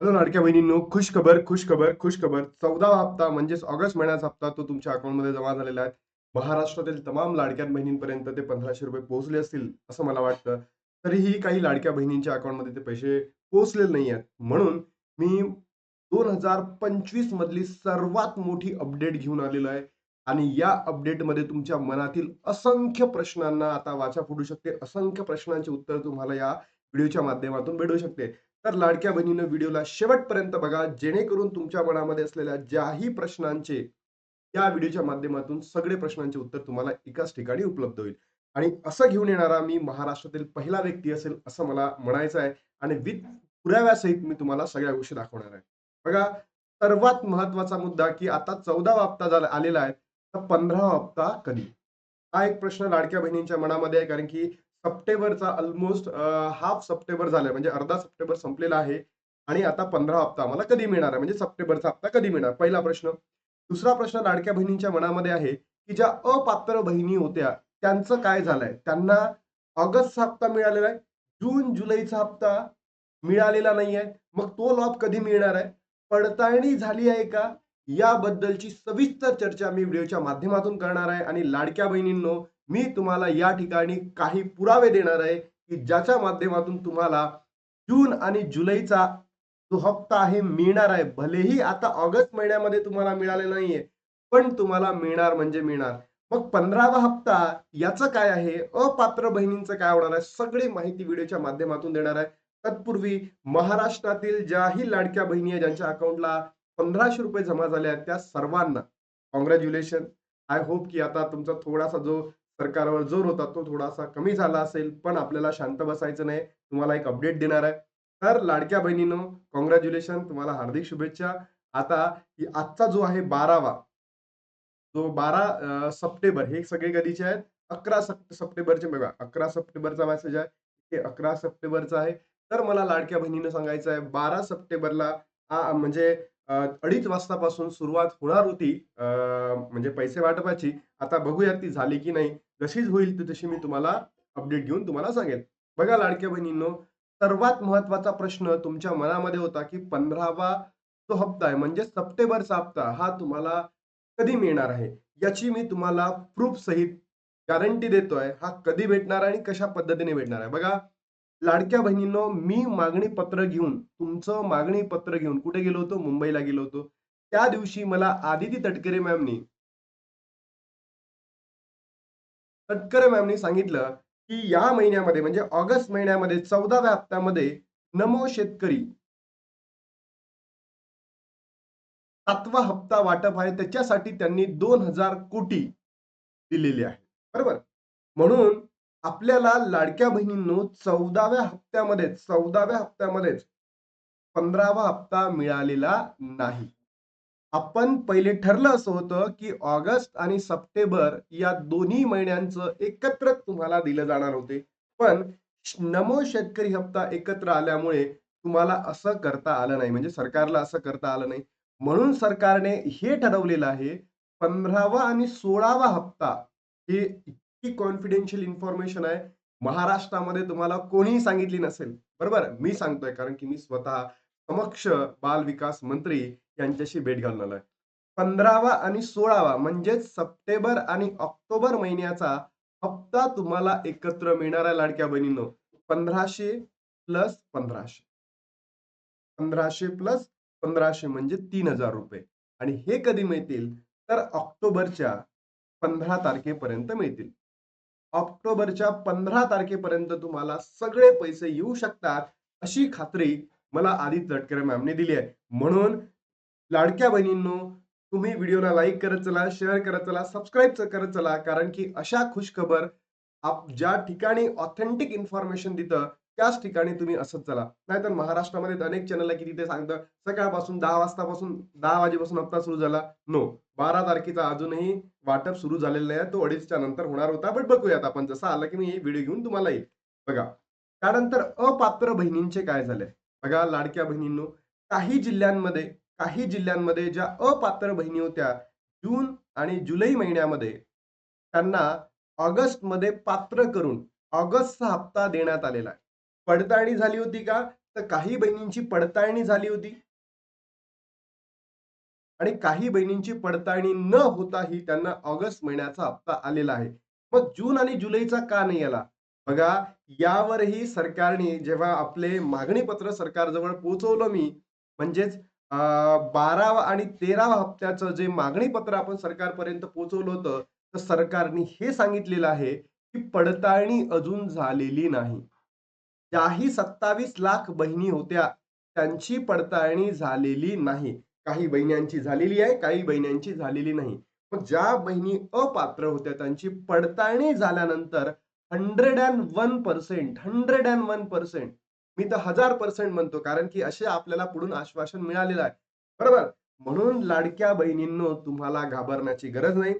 Hello लाडक्या बहिणींनो खुश खबर खुश खबर खुश खबर. चौदावा हप्ता म्हणजेच ऑगस्ट महिन्याचा हप्ता तो तुमच्या अकाउंटमध्ये जमा झालेला आहे. महाराष्ट्रातील तमाम लाडक्या बहिणींपर्यंत ते पंधराशे रुपये पोहोचले असतील असं मला वाटतं. तरीही काही लाडक्या बहिणींच्या अकाउंटमध्ये ते पैसे पोहोचलेले नाही आहेत. म्हणून मी दोन हजार पंचवीस मधली सर्वात मोठी अपडेट घेऊन आलेलो आहे. आणि या अपडेटमध्ये तुमच्या मनातील असंख्य प्रश्नांना आता वाचा फुटू शकते. असंख्य प्रश्नांचे उत्तर तुम्हाला या व्हिडिओच्या माध्यमातून भेटू शकते. तर लाडक्या बहिणीनं व्हिडिओला शेवटपर्यंत बघा जेणेकरून तुमच्या मनामध्ये असलेल्या ज्याही प्रश्नांचे या व्हिडिओच्या माध्यमातून सगळे प्रश्नांचे उत्तर तुम्हाला एकाच ठिकाणी उपलब्ध होईल. आणि असं घेऊन येणारा मी महाराष्ट्रातील पहिला व्यक्ती असेल असं मला म्हणायचं आहे. आणि विथ पुराव्यासहित मी तुम्हाला सगळ्या गोष्टी दाखवणार आहे. बघा सर्वात महत्त्वाचा मुद्दा की आता चौदावा हप्ता झाला आलेला आहे. तर पंधरावा हप्ता कधी? हा एक प्रश्न लाडक्या बहिणींच्या मनामध्ये आहे कारण की सप्टेंबरचा ऑलमोस्ट हाफ सप्टेंबर झालाय. म्हणजे अर्धा सप्टेंबर संपलेला आहे. आणि आता पंधरा हप्ता आम्हाला कधी मिळणार आहे? म्हणजे सप्टेंबरचा हप्ता कधी मिळणार? पहिला प्रश्न. दुसरा प्रश्न लाडक्या बहिणींच्या मनामध्ये आहे की ज्या अपात्र बहिणी होत्या त्यांचं काय झालंय? त्यांना ऑगस्टचा हप्ता मिळालेला आहे. जून जुलैचा हप्ता मिळालेला नाही आहे मग तो लाभ कधी मिळणार आहे? पडताळणी झाली आहे का? याबद्दलची सविस्तर चर्चा मी व्हिडिओच्या माध्यमातून करणार आहे. आणि लाडक्या बहिणींनो मी तुम्हाला या ठिकाणी काही पुरावे देणार आहे की ज्याच्या माध्यमातून तुम्हाला जून आणि जुलैचा जो हप्ता आहे मिळणार आहे. भलेही आता ऑगस्ट महिन्यामध्ये तुम्हाला मिळालेला नाहीये पण तुम्हाला मिळणार म्हणजे मिळणार. मग पंधरावा हप्ता याचं काय आहे? अपात्र बहिणींचं काय होणार आहे? सगळी माहिती व्हिडिओच्या माध्यमातून देणार आहे. तत्पूर्वी महाराष्ट्रातील ज्याही लाडक्या बहिणी आहे ज्यांच्या अकाउंटला पंधराशे रुपये जमा झाले आहेत त्या सर्वांना कॉंग्रॅच्युलेशन आय होप की आता तुमचा थोडासा जो सरकारवर जोर होता तो थोडासा कमी झाला असेल पण आपल्याला शांत बसायचं नाही. तुम्हाला एक अपडेट देणार आहे. तर लाडक्या बहिणीनं कॉंग्रॅच्युलेशन तुम्हाला हार्दिक शुभेच्छा. आता आजचा जो आहे बारावा जो बारा सप्टेंबर हे सगळे कधीचे आहेत? अकरा सप्ट सप्टेंबरचे बघा. अकरा सप्टेंबरचा मेसेज आहे. हे अकरा सप्टेंबरचा आहे. तर मला लाडक्या बहिणीनं सांगायचं आहे बारा सप्टेंबरला म्हणजे अडीच वाजतापासून सुरुवात होणार होती अं, म्हणजे पैसे वाटपाची. आता बघूयात ती झाली की नाही. जशीच होईल ती तशी मी तुम्हाला अपडेट घेऊन तुम्हाला सांगेन. बघा लाडक्या बहिणींनो सर्वात महत्त्वाचा प्रश्न तुमच्या मनामध्ये होता की पंधरावा जो हप्ता आहे म्हणजे सप्टेंबरचा हप्ता हा तुम्हाला कधी मिळणार आहे? याची मी तुम्हाला प्रूफ सहित गॅरंटी देतोय हा कधी भेटणार आणि कशा पद्धतीने भेटणार आहे? बघा. लाडक्या बहिणींनो मी मागणी पत्र घेऊन तुमचं मागणी पत्र घेऊन कुठे गेलो होतो? मुंबईला गेलो होतो. त्या दिवशी मला आदिती तटकरे मॅमनी तटकरे मॅमनी सांगितलं की या महिन्यामध्ये म्हणजे ऑगस्ट महिन्यामध्ये चौदाव्या हप्त्यामध्ये नमो शेतकरी सातवा हप्ता वाटप आहे. त्याच्यासाठी त्यांनी दोन हजार कोटी दिलेले आहे. बरोबर? म्हणून आपल्याला लाडक्या बहिणींनो चौदाव्या हप्त्यामध्ये चौदाव्या हप्त्यामध्येच पंधरावा हप्ता मिळालेला नाही. आपण पहिले ठरलं असं होतं की ऑगस्ट आणि सप्टेंबर या दोन्ही महिन्यांचं एकत्र तुम्हाला दिलं जाणार होते. पण नमो शेतकरी हप्ता एकत्र आल्यामुळे तुम्हाला असं करता आलं नाही. म्हणजे सरकारला असं करता आलं नाही. म्हणून सरकारने हे ठरवलेलं आहे पंधरावा आणि सोळावा हप्ता हे ही कॉन्फिडेन्शियल इन्फॉर्मेशन आहे. महाराष्ट्रामध्ये तुम्हाला कोणीही सांगितली नसेल. बरोबर? मी सांगतोय कारण की मी स्वतः समक्ष बाल विकास मंत्री यांच्याशी भेट घालून आलोय पंधरावा आणि सोळावा म्हणजेच सप्टेंबर आणि ऑक्टोबर महिन्याचा हप्ता तुम्हाला एकत्र मिळणार आहे लाडक्या बहिणींनो. पंधराशे प्लस पंधराशे. पंधराशे प्लस पंधराशे म्हणजे तीन हजार रुपये. आणि हे कधी मिळतील? तर ऑक्टोबरच्या पंधरा तारखेपर्यंत मिळतील. ऑक्टोबरच्या पंधरा तारखेपर्यंत तुम्हाला सगळे पैसे येऊ शकतात अशी खात्री मला आदित्य तटकरे मॅमने दिली आहे. म्हणून लाडक्या बहिणींनो तुम्ही व्हिडिओला लाईक करत चला शेअर करत चला सबस्क्राईब करत चला कारण की अशा खुशखबर आप ज्या ठिकाणी ऑथेंटिक इन्फॉर्मेशन देतं त्याच ठिकाणी तुम्ही असंच चला. नाहीतर महाराष्ट्रामध्ये अनेक चॅनल आहे की तिथे सांगतं सकाळपासून दहा वाजतापासून दहा वाजेपासून हप्ता सुरू झाला. नो बारा तारखेचा अजूनही वाटप सुरू झालेलं आहे. तो अडीचच्या नंतर होणार होता. बट बघूयात आपण. जसं आलं की मी हे व्हिडिओ घेऊन तुम्हाला येईल. बघा. त्यानंतर अपात्र बहिणींचे काय झाले? बघा लाडक्या बहिणींनो. काही जिल्ह्यांमध्ये काही जिल्ह्यांमध्ये ज्या अपात्र बहिणी होत्या जून आणि जुलै महिन्यामध्ये त्यांना ऑगस्टमध्ये पात्र करून ऑगस्टचा हप्ता देण्यात आलेला आहे. पडताळणी झाली होती का? तर काही बहिणींची पडताळणी झाली होती. आणि काही बहिणींची पडताळणी न होताही त्यांना ऑगस्ट महिन्याचा हप्ता आलेला आहे. मग जून आणि जुलैचा का नाही आला? बघा यावरही सरकारने जेव्हा आपले मागणी पत्र सरकारजवळ पोहोचवलं मी म्हणजेच अं, बारावा आणि तेरावा हप्त्याचं जे मागणी पत्र आपण सरकारपर्यंत पोहोचवलं होतं तर सरकारने हे सांगितलेलं आहे की पडताळणी अजून झालेली नाही. ज्याही सत्तावीस लाख बहिणी होत्या त्यांची पडताळणी झालेली नाही. काही बहिण्यांची झालेली आहे काही बहिण्यांची झालेली नाही. मग ज्या बहिणी अपात्र होत्या त्यांची पडताळणी झाल्यानंतर hundred and one percent hundred and one percent मी तर हजार पर्सेंट म्हणतो कारण की असे आपल्याला पुढून आश्वासन मिळालेलं आहे. बरोबर? म्हणून लाडक्या बहिणींनो तुम्हाला घाबरण्याची गरज नाही.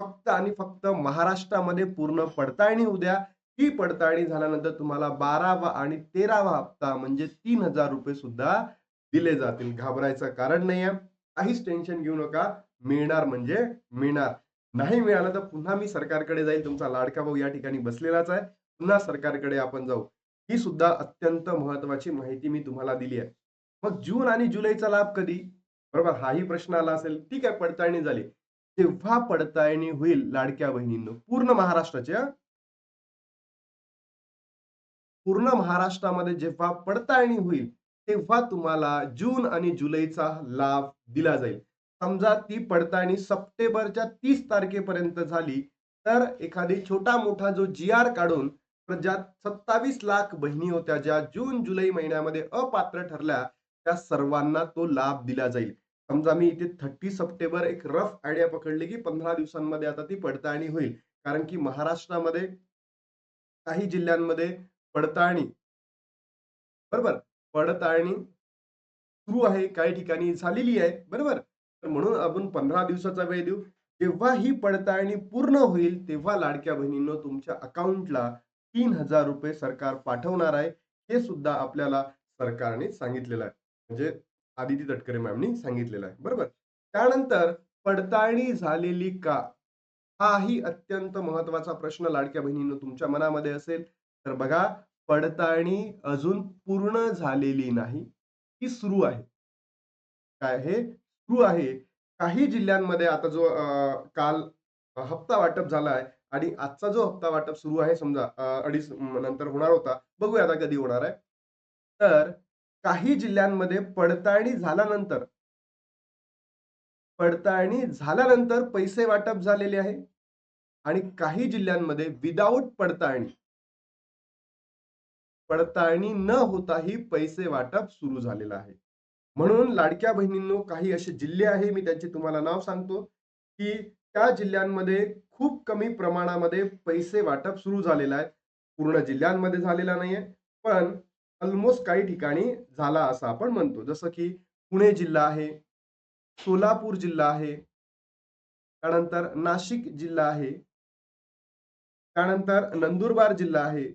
फक्त आणि फक्त महाराष्ट्रामध्ये पूर्ण पडताळणी उद्या. ही पडताळणी झाल्यानंतर तुम्हाला बारावा आणि तेरावा हप्ता म्हणजे तीन हजार रुपये सुद्धा दिले जातील. घाबरायचं कारण नाहीये. काहीच टेन्शन घेऊ नका. मिळणार म्हणजे मिळणार. नाही मिळालं तर पुन्हा मी सरकारकडे जाईल. तुमचा लाडका भाऊ या ठिकाणी बसलेलाच आहे. पुन्हा सरकारकडे आपण जाऊ. ही सुद्धा अत्यंत महत्वाची माहिती मी तुम्हाला दिली आहे. मग जून आणि जुलैचा लाभ कधी? बरोबर हाही प्रश्न आला असेल. ठीक आहे पडताळणी झाली. तेव्हा पडताळणी होईल लाडक्या बहिणींनो. पूर्ण महाराष्ट्राच्या पूर्ण महाराष्ट्रामध्ये जेव्हा पडताळणी होईल तेव्हा तुम्हाला जून आणि जुलैचा लाभ दिला जाईल. समजा ती पडताळणी सप्टेंबरच्या तीस तारखेपर्यंत झाली तर एखादी छोटा मोठा जो जी आर काढून ज्यात ज्या सत्तावीस लाख बहिणी होत्या ज्या जून जुलै महिन्यामध्ये अपात्र ठरल्या त्या सर्वांना तो लाभ दिला जाईल. समजा मी इथे थर्टी सप्टेंबर एक रफ आयडिया पकडली की पंधरा दिवसांमध्ये आता ती पडताळणी होईल. कारण की महाराष्ट्रामध्ये काही जिल्ह्यांमध्ये पडताळणी बरोबर? पडताळणी सुरू आहे काही ठिकाणी झालेली आहे बरोबर? तर म्हणून आपण पंधरा दिवसाचा वेळ देऊ. जेव्हा ही पडताळणी पूर्ण होईल तेव्हा लाडक्या बहिणींनो तुमच्या अकाउंटला तीन हजार रुपये सरकार पाठवणार आहे. हे सुद्धा आपल्याला सरकारने सांगितलेलं आहे. म्हणजे आदिती तटकरे मॅमनी सांगितलेलं आहे. बरोबर? त्यानंतर पडताळणी झालेली का? हाही अत्यंत महत्त्वाचा प्रश्न लाडक्या बहिणीनं तुमच्या मनामध्ये असेल. तर बघा पडताळणी अजून पूर्ण झालेली नाही. ती सुरू आहे. काय हे सुरू आहे. काही जिल्ह्यांमध्ये आता जो काल हप्ता वाटप झाला आहे आणि आजचा जो हप्ता वाटप सुरू आहे समजा अडीच नंतर होणार होता. बघूया आता कधी होणार आहे. तर काही जिल्ह्यांमध्ये पडताळणी झाल्यानंतर पडताळणी झाल्यानंतर पैसे वाटप झालेले आहे आणि काही जिल्ह्यांमध्ये विदाऊट पडताळणी पडताळणी न होताही पैसे वाटप सुरू झालेलं आहे. म्हणून लाडक्या बहिणींनो काही असे जिल्हे आहे मी त्यांचे तुम्हाला नाव सांगतो की त्या जिल्ह्यांमध्ये खूप कमी प्रमाणामध्ये पैसे वाटप सुरू झालेलं आहे. पूर्ण जिल्ह्यांमध्ये झालेला नाहीये पण ऑलमोस्ट काही ठिकाणी झाला असं आपण म्हणतो जसं की पुणे जिल्हा आहे सोलापूर जिल्हा आहे त्यानंतर नाशिक जिल्हा आहे त्यानंतर नंदुरबार जिल्हा आहे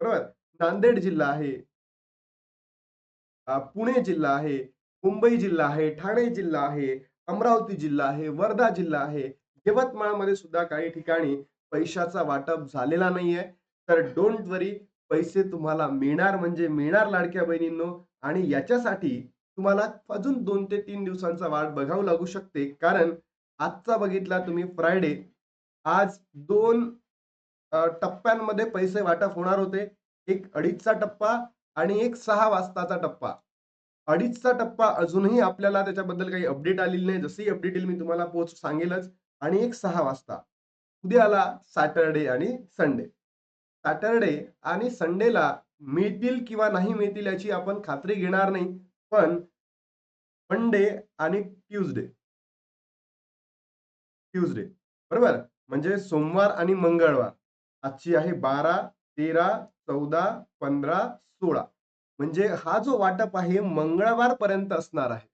बरोबर नांदेड जिल्हा आहे पुणे जिल्हा आहे मुंबई जिल्हा आहे ठाणे जिल्हा आहे अमरावती जिल्हा आहे वर्धा जिल्हा आहे यवतमाळमध्ये सुद्धा काही ठिकाणी पैशाचा वाटप झालेला नाहीये तर डोंट वरी पैसे तुम्हाला मिळणार म्हणजे मिळणार लाडक्या बहिणींनो. आणि याच्यासाठी तुम्हाला अजून दोन ते तीन दिवसांचा वाट बघावं लागू शकते. कारण आजचा बघितला तुम्ही फ्रायडे आज दोन टप्प्यांमध्ये पैसे वाटप होणार होते. एक अडीचचा टप्पा आणि एक सहा वाजताचा टप्पा. अडीचचा टप्पा अजूनही आपल्याला त्याच्याबद्दल काही अपडेट आलेली नाही. जशी अपडेट येईल मी तुम्हाला पोच सांगेलच. आणि एक सहा वाजता. उद्याला सॅटरडे आणि संडे सॅटरडे आणि संडेला मिळतील किंवा नाही मिळतील याची आपण खात्री घेणार नाही पण मंडे आणि ट्यूजडे. ट्यूजडे बरोबर? म्हणजे सोमवार आणि मंगळवार. आजची आहे बारा तेरा चौदा पंधरा सोळा. म्हणजे हा जो वाटप आहे मंगळवार पर्यंत असणार आहे.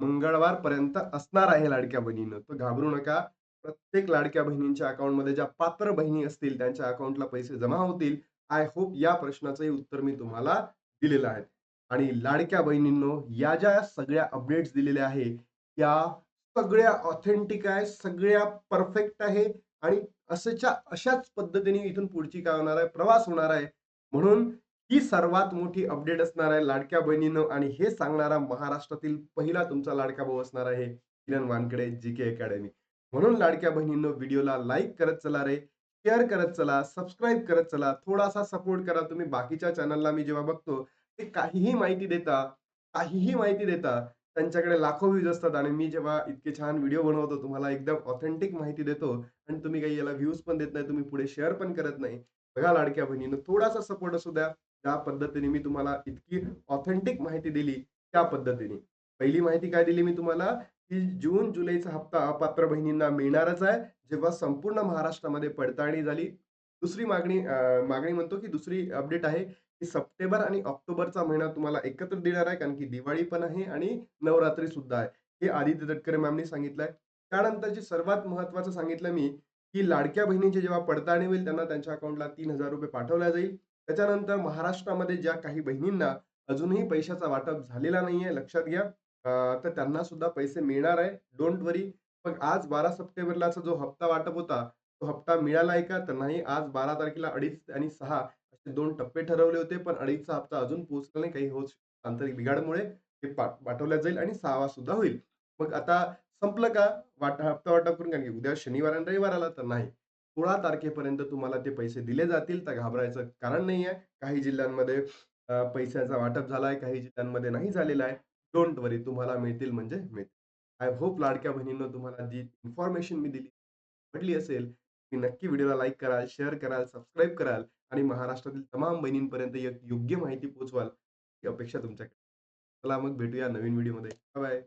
मंगळवार पर्यंत असणार आहे लाडक्या बहिणीनं. तर घाबरू नका. प्रत्येक लाडक्या बहिणींच्या अकाउंटमध्ये ज्या पात्र बहिणी असतील त्यांच्या अकाउंटला पैसे जमा होतील. आय होप या प्रश्नाचंही उत्तर मी तुम्हाला दिलेलं आहे. आणि लाडक्या बहिणींनो या ज्या सगळ्या अपडेट्स दिलेल्या आहे त्या सगळ्या ऑथेंटिक आहे सगळ्या परफेक्ट आहे आणि असंच्या अशाच पद्धतीने इथून पुढची काय होणार आहे? प्रवास होणार आहे. म्हणून ही सर्वात मोठी अपडेट असणार आहे लाडक्या बहिणीनं आणि हे सांगणारा महाराष्ट्रातील पहिला तुमचा लाडका भाऊ असणार आहे किरण वानकडे जी के अकॅडमी म्हणून लाडक्या बहिणींनो व्हिडिओला लाईक करत चला रे शेअर करत चला सबस्क्राईब करत चला थोडासा सपोर्ट करा तुम्ही. बाकीच्या चॅनलला मी जेव्हा बघतो ते काहीही माहिती देता काहीही माहिती देता त्यांच्याकडे लाखो व्ह्यूज असतात आणि मी जेव्हा इतके छान व्हिडिओ बनवतो तुम्हाला एकदम ऑथेंटिक माहिती देतो आणि तुम्ही काही याला व्ह्यूज पण देत नाही तुम्ही पुढे शेअर पण करत नाही. बघा लाडक्या बहिणीनं थोडासा सपोर्ट असू द्या. ज्या पद्धतीने मी तुम्हाला इतकी ऑथेंटिक माहिती दिली त्या पद्धतीने. पहिली माहिती काय दिली मी तुम्हाला? की जून जुलैचा हप्ता अपात्र बहिणींना मिळणारच आहे. जेव्हा संपूर्ण महाराष्ट्रामध्ये पडताळणी झाली दुसरी मागणी मागणी म्हणतो की दुसरी अपडेट आहे की सप्टेंबर आणि ऑक्टोबरचा महिना तुम्हाला एकत्र देणार आहे कारण की दिवाळी पण आहे आणि नवरात्री सुद्धा आहे. हे आदित्य तटकरे मॅमनी सांगितलंय. त्यानंतरची सर्वात महत्वाचं सांगितलं मी की लाडक्या बहिणींची जेव्हा पडताळणी होईल त्यांना त्यांच्या अकाउंटला तीन हजार रुपये पाठवल्या जाईल. त्याच्यानंतर महाराष्ट्रामध्ये ज्या काही बहिणींना अजूनही पैशाचा वाटप झालेला नाहीये लक्षात घ्या. अं, तर त्यांना सुद्धा पैसे मिळणार आहे. डोंट वरी मग आज बारा सप्टेंबरलाचा जो हप्ता वाटप होता तो हप्ता मिळाला आहे का? तर नाही. आज बारा तारखेला अडीच आणि सहा असे दोन टप्पे ठरवले होते पण अडीचचा हप्ता अजून पोहोचला नाही. काही होत आंतरिक बिघाडमुळे ते पा- पाठवल्या जाईल आणि सहावा सुद्धा होईल. मग आता संपलं का? वाटा हप्ता वाटप करून? कारण की उद्या शनिवार आणि रविवार आला तर नाही. सोळा तारखेपर्यंत तुम्हाला ते पैसे दिले जातील. तर घाबरायचं कारण नाही आहे काही जिल्ह्यांमध्ये अं, पैशाचा वाटप झाला आहे काही जिल्ह्यांमध्ये नाही झालेला आहे. डोंट वरी तुम्हाला मिळतील म्हणजे मिळतील. आय होप लाडक्या बहिणींनो तुम्हाला जी इन्फॉर्मेशन मी दिली आवडली असेल की नक्की व्हिडिओला लाईक कराल शेअर कराल सबस्क्राईब कराल आणि महाराष्ट्रातील तमाम बहिणींपर्यंत एक योग्य माहिती पोहोचवाल ही अपेक्षा तुमच्याकडे. चला मग भेटूया नवीन व्हिडिओमध्ये बाय